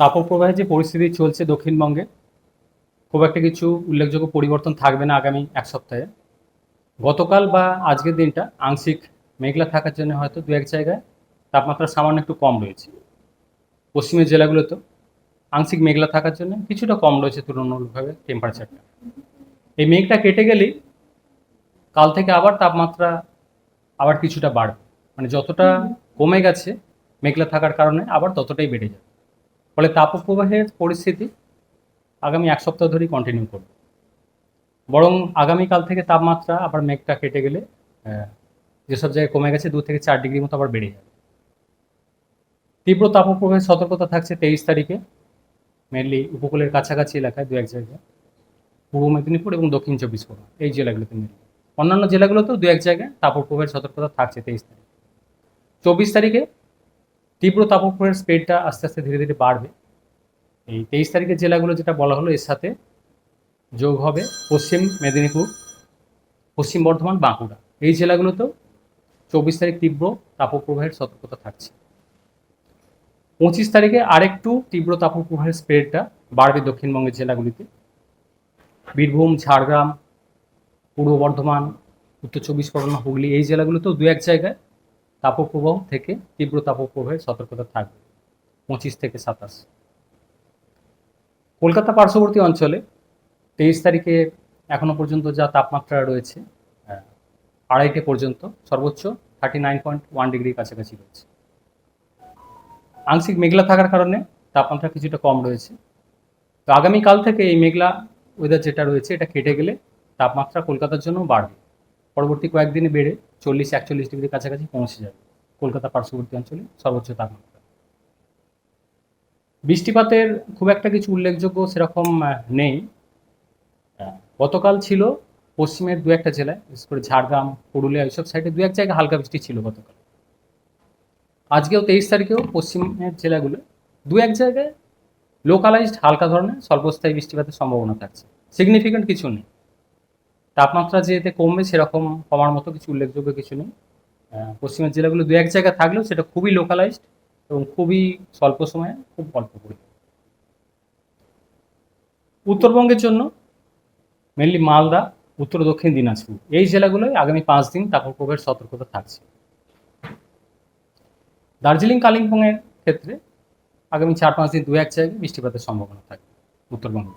তাপপ্রবাহের যে পরিস্থিতি চলছে দক্ষিণবঙ্গে, খুব একটা কিছু উল্লেখযোগ্য পরিবর্তন থাকবে না আগামী এক সপ্তাহে। গতকাল বা আজকের দিনটা আংশিক মেঘলা থাকার জন্য হয়তো দু এক জায়গায় তাপমাত্রা সামান্য একটু কম রয়েছে। পশ্চিমের জেলাগুলোতে আংশিক মেঘলা থাকার জন্য কিছুটা কম রয়েছে তুলনামূলকভাবে টেম্পারেচারটা এই মেঘটা কেটে গেলেই কাল থেকে আবার তাপমাত্রা আবার কিছুটা বাড়বে। মানে যতটা কমে গেছে মেঘলা থাকার কারণে আবার ততটাই বেড়ে যাবে। ফলে তাপপ্রবাহের পরিস্থিতি আগামী এক সপ্তাহ ধরেই কন্টিনিউ করবে। বরং আগামীকাল থেকে তাপমাত্রা আবার মেঘটা কেটে গেলে যেসব জায়গায় কমে গেছে দু থেকে চার ডিগ্রি মতো আবার বেড়ে যাবে। তীব্র তাপপ্রবাহের সতর্কতা থাকছে তেইশ তারিখে মেনলি উপকূলের কাছাকাছি এলাকায় দু এক জায়গায়, পূর্ব মেদিনীপুর এবং দক্ষিণ চব্বিশ পরগনা, এই জেলাগুলোতে মেনলি অন্যান্য জেলাগুলোতেও দু এক জায়গায় তাপপ্রবাহের সতর্কতা থাকছে তেইশ তারিখ। চব্বিশ তারিখে তীব্র তাপপ্রবাহের স্পিডটা আস্তে আস্তে ধীরে ধীরে বাড়বে। এই তেইশ তারিখের জেলাগুলো যেটা বলা হলো, এর সাথে যোগ হবে পশ্চিম মেদিনীপুর, পশ্চিম বর্ধমান, বাঁকুড়া। এই জেলাগুলোতেও চব্বিশ তারিখ তীব্র তাপপ্রবাহের সতর্কতা থাকছে। পঁচিশ তারিখে আরেকটু তীব্র তাপপ্রবাহের স্প্রেডটা বাড়বে দক্ষিণবঙ্গের জেলাগুলিতে। বীরভূম, ঝাড়গ্রাম, পূর্ব বর্ধমান, উত্তর চব্বিশ পরগনা, হুগলি, এই জেলাগুলোতেও দু এক জায়গায় তাপপ্রবাহ থেকে তীব্র তাপপ্রবাহের সতর্কতা থাকবে। পঁচিশ থেকে সাতাশ। কলকাতা পার্শ্ববর্তী অঞ্চলে তেইশ তারিখে এখনও পর্যন্ত যা তাপমাত্রা রয়েছে আড়াইটে পর্যন্ত সর্বোচ্চ থার্টি নাইন পয়েন্ট ওয়ান ডিগ্রির কাছাকাছি রয়েছে। আংশিক মেঘলা থাকার কারণে তাপমাত্রা কিছুটা কম রয়েছে। তো আগামীকাল থেকে এই মেঘলা ওয়েদার যেটা রয়েছে, এটা কেটে গেলে তাপমাত্রা কলকাতার জন্য বাড়বে। পরবর্তী কয়েকদিনে বেড়ে চল্লিশ, একচল্লিশ ডিগ্রির কাছাকাছি পৌঁছে যাবে। কলকাতা পার্শ্ববর্তী অঞ্চলে সর্বোচ্চ তাপমাত্রা। বৃষ্টিপাতের খুব একটা কিছু উল্লেখযোগ্য সেরকম নেই। গতকাল ছিল পশ্চিমের দু একটা জেলায়, বিশেষ করে ঝাড়গ্রাম, পুরুলিয়া, এইসব সাইডে দু এক জায়গায় হালকা বৃষ্টি ছিল গতকাল। আজকেও তেইশ তারিখেও পশ্চিমের জেলাগুলো দু এক জায়গায় লোকালাইজড হালকা ধরনের স্বল্পস্থায়ী বৃষ্টিপাতের সম্ভাবনা থাকছে। সিগনিফিক্যান্ট কিছু নেই। তাপমাত্রা যে এতে কমবে সেরকম কমার মতো কিছু উল্লেখযোগ্য কিছু নেই। পশ্চিমের জেলাগুলো দু এক জায়গায় থাকলেও সেটা খুবই লোকালাইজড এবং খুবই স্বল্প সময়ে খুব অল্প পরিমাণ। উত্তরবঙ্গের জন্য মেনলি মালদা, উত্তর দক্ষিণ দিনাজপুর, এই জেলাগুলোয় আগামী পাঁচ দিন তাপপ্রবাহের সতর্কতা থাকছে। দার্জিলিং, কালিম্পংয়ের ক্ষেত্রে আগামী চার পাঁচ দিন দু এক জায়গায় বৃষ্টিপাতের সম্ভাবনা থাকে উত্তরবঙ্গের